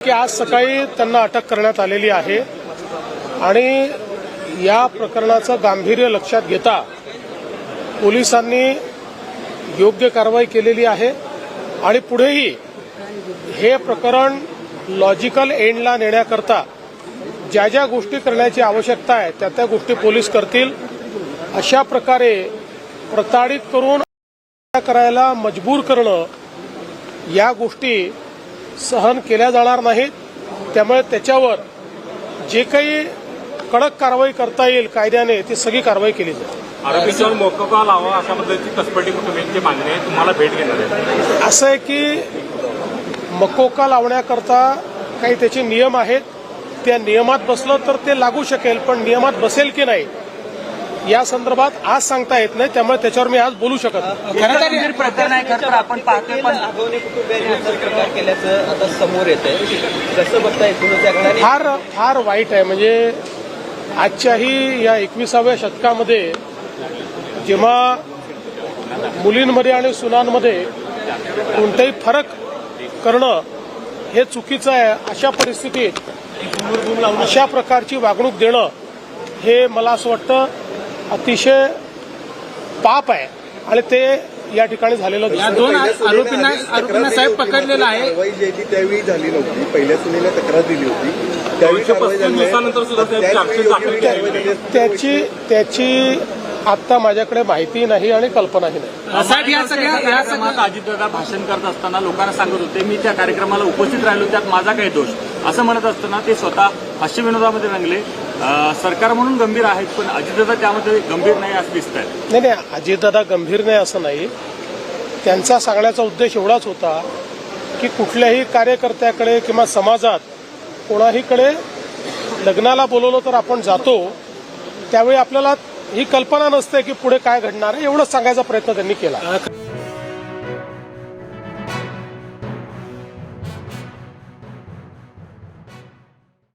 की आज सकाळी त्यांना अटक करण्यात आलेली आहे. आणि या प्रकरणाचं गांभीर्य लक्षात घेता पोलिसांनी योग्य कारवाई केलेली आहे. आणि पुढेही हे प्रकरण लॉजिकल एंडला नेण्याकरता ज्या ज्या गोष्टी करण्याची आवश्यकता आहे त्या त्या गोष्टी पोलीस करतील. अशा प्रकारे प्रताडित करून करायला मजबूर करणं या गोष्टी सहन केल्या जाणार नाहीत. त्यामुळे त्याच्यावर जे काही कडक कारवाई करता येईल कायद्याने ती सगळी कारवाई केली जाईल. आरोपींच्यावर मोकोका लावा अशा पद्धतीची कसपटी कुटुंबियांची मागणी आहे. तुम्हाला भेट घेणार आहे. असं आहे की मकोका लावण्याकरता काही त्याचे नियम आहेत. त्या नियमात बसलं तर ते लागू शकेल पण नियमात बसेल की नाही या संदर्भात आज सांगता येत नाही त्यामुळे त्याच्यावर मी आज बोलू शकत नाही. खरं तर गंभीर प्रकरण आहे खरं तर आपण पाहतोय पण प्रकार केल्याचं आता समोर येत आहे कसं बघता एकूणच फार फार वाईट आहे. म्हणजे आजच्याही या एकविसाव्या शतकामध्ये जेव्हा मुलींमध्ये आणि सुनांमध्ये कोणताही फरक करणं हे चुकीचं आहे अशा परिस्थितीत अशा प्रकारची वागणूक देणं हे मला असं वाटतं अतिशय पाप आहे. आणि ते या ठिकाणी झालेलं या दोन आरोपींना आरोपींना साहेब पकडलेला आहे. कारवाई जी आहे ती त्यावेळी झाली नव्हती. पहिल्या सुनेला तक्रार दिली होती. त्यावेळी. त्याची त्याची आत्ता माझ्याकडे माहिती नाही आणि कल्पनाही नाही. साहेब या सगळ्या या सगळ्या अजितदादा भाषण करत असताना लोकांना सांगत होते मी त्या कार्यक्रमाला उपस्थित राहिलो त्यात माझा काही दोष. असं म्हणत असताना ते स्वतः हास्यविनोदामध्ये रंगले. सरकार म्हणून गंभीर आहेत पण अजितदादा त्यामध्ये गंभीर नाही असं दिसत आहे नाही नाही अजितदादा गंभीर नाही असं नाही. त्यांचा सांगण्याचा उद्देश एवढाच होता की कुठल्याही कार्यकर्त्याकडे किंवा समाजात कोणाहीकडे लग्नाला बोलवलं तर आपण जातो त्यावेळी आपल्याला ही कल्पना नसते की पुढे काय घडणार आहे एवढंच सांगायचा प्रयत्न त्यांनी केला.